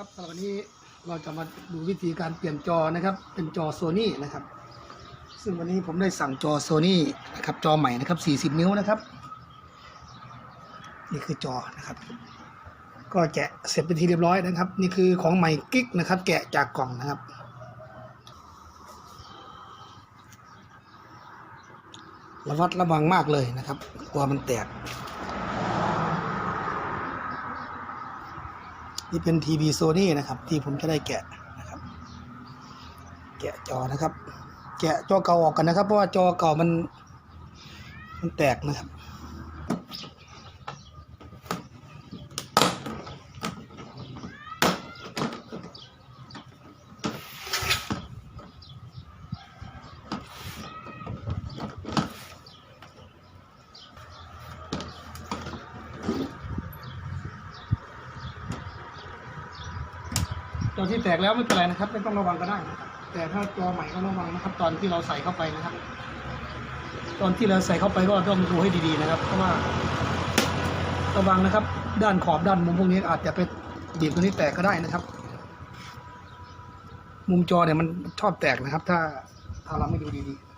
ครับสำหรับวันนี้เราจะมาดูวิธีการเปลี่ยนจอนะครับ เป็นจอโซนี่นะครับ ซึ่งวันนี้ผมได้สั่งจอโซนี่นะครับจอใหม่นะครับ 40 นิ้วนะครับ นี่คือจอนะครับ ก็แกะเสร็จเป็นทีเรียบร้อยนะครับ นี่คือของใหม่กิ๊กนะครับ แกะจากกล่องนะครับระวัดระวังมากเลยนะครับกลัวมันแตก นี่เป็นทีวีโซนี่นะครับ ที่ผมจะได้แกะนะครับ แกะจอนะครับ แกะจอเก่าออกกันนะครับ เพราะว่าจอเก่ามัน มันแตกนะครับ จอที่แตกแล้วไม่เป็นไรนะครับ ไม่ต้องระวังก็ได้นะครับแต่ถ้าจอใหม่ก็ระวังนะครับ ตอนที่เราใส่เข้าไปนะครับ ตอนที่เราใส่เข้าไปก็ต้องดูให้ดีๆนะครับ เพราะว่า ระวังนะครับ ด้านขอบด้านมุมพวกนี้อาจจะไปบีบตัวนี้แตกก็ได้นะครับ มุมจอเนี่ยมันชอบแตกนะครับ ถ้าถ้าเราไม่ดูดีๆ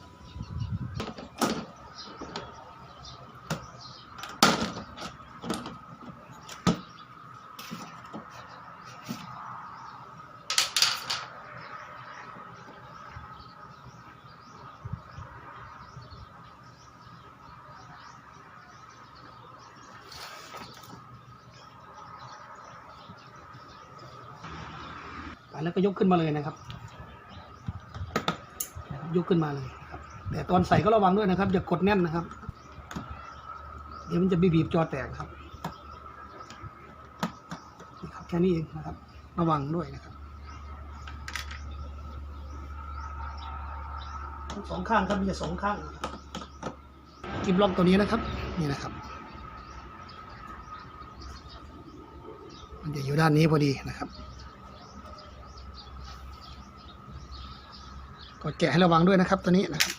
แล้วก็ยกขึ้นมาเลยนะครับ ยกขึ้นมาเลยครับ แต่ตอนใส่ก็ระวังด้วยนะครับอย่ากดแน่นนะครับ เดี๋ยวมันจะบีบจอแตกครับครับ แค่นี้เองนะครับ ระวังด้วยนะครับสองข้างครับมีสองข้างกิบล็อกตัวนี้นะครับ นี่นะครับ มันจะอยู่ด้านนี้พอดีนะครับ ก็แกะให้ระวังด้วยนะครับตัวนี้นะครับ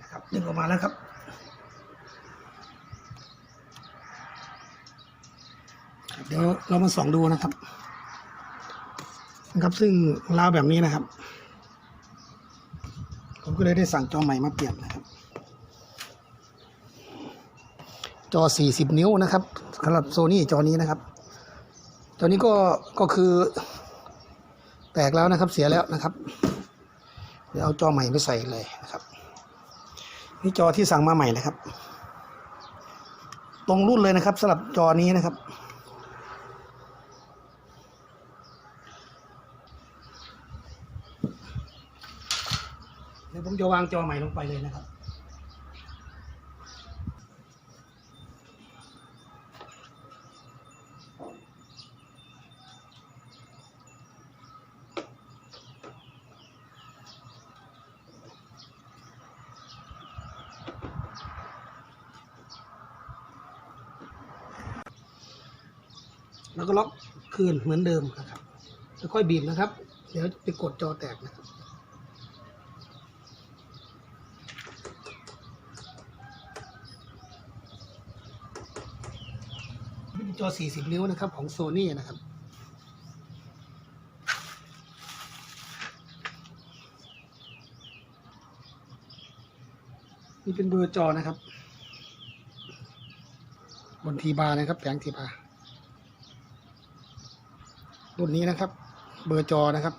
นะครับดึงออกมาแล้วครับ ดี๋ยวเรามาส่องดูนะครับนะครับซึ่งราวแบบนี้นะครับ ผมก็เลยได้สั่งจอใหม่มาเปลี่ยนนะครับ จอ 40 นิ้วนะครับสำหรับโซนี่จอนี้นะครับ จอนี้ก็ก็คือ แตกแล้วนะครับเสียแล้วนะครับ เดี๋ยวเอาจอใหม่ไปใส่เลยนะครับนี่จอที่สั่งมาใหม่นะครับ ตรงรุ่นเลยนะครับสำหรับจอนี้นะครับ เดี๋ยวผมจะวางจอใหม่ลงไปเลยนะครับ แล้วก็ล็อกคืนเหมือนเดิมนะครับแล้วค่อยบีบนะครับ เดี๋ยวไปกดจอแตกนะครับ เป็นจ อ 40 นิ้วนะครับของโซนี่นะครับ นี่เป็นเบอร์จอนะครับ บนทีบาร์นะครับแผงทีบาร์รุ่นนี้นะครับ เบอร์จอนะครับ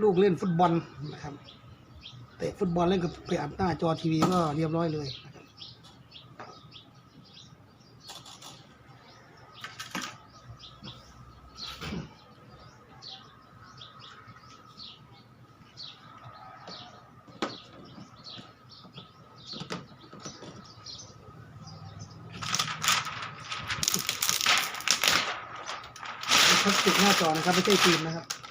ลูกเล่นฟุตบอลนะครับเตะฟุตบอลเล่นกับไปอัดหน้าจอทีวีก็เรียบร้อยเลยนะครับพลาสติกหน้าจอนะครับไม่ใช่ฟิล์มนะครับ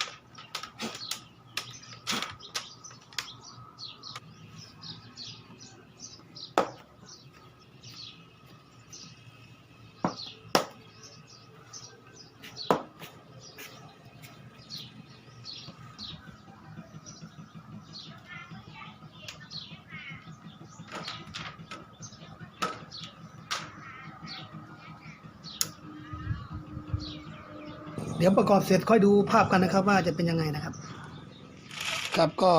ดี๋ยวประกอบเสร็จค่อยดูภาพกันนะครับ ว่าจะเป็นยังไงนะครับ ครับก็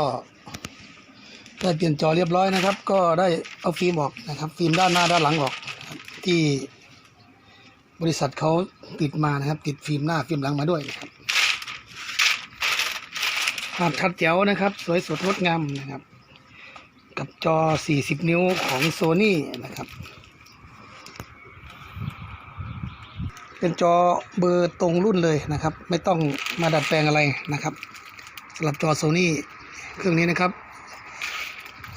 ได้เปลี่ยนจอเรียบร้อยนะครับ ก็ได้เอาฟิล์มออกนะครับ ฟิล์มด้านหน้าด้านหลังออกที่บริษัทเขาติดมานะครับ ติดฟิล์มหน้าฟิล์มหลังมาด้วยนะครับภาพชัดแจ๋วนะครับ สวยสดงดงามนะครับ กับจอ 40 นิ้วของโซนี่นะครับ เป็นจอเบอร์ตรงรุ่นเลยนะครับ ไม่ต้องมาดัดแปลงอะไรนะครับสำหรับจอโซนี่เครื่องนี้นะครับ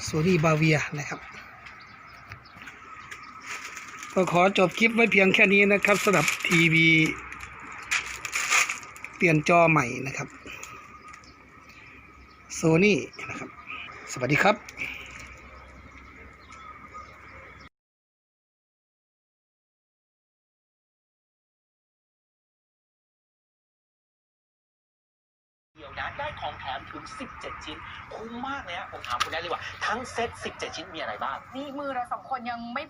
โซนี่บาเวียนะครับก็ขอจบคลิปไว้เพียงแค่นี้นะครับสำหรับทีวีเปลี่ยนจอใหม่นะครับโซนี่นะครับ สวัสดีครับ นะได้ของแถมถึง 17 ชิ้น คุ้มมากเลยฮะผมถามคุณได้เลยว่าทั้งเซ็ต17 ชิ้นมีอะไรบ้าง นี่มือเราสองคนยังไม่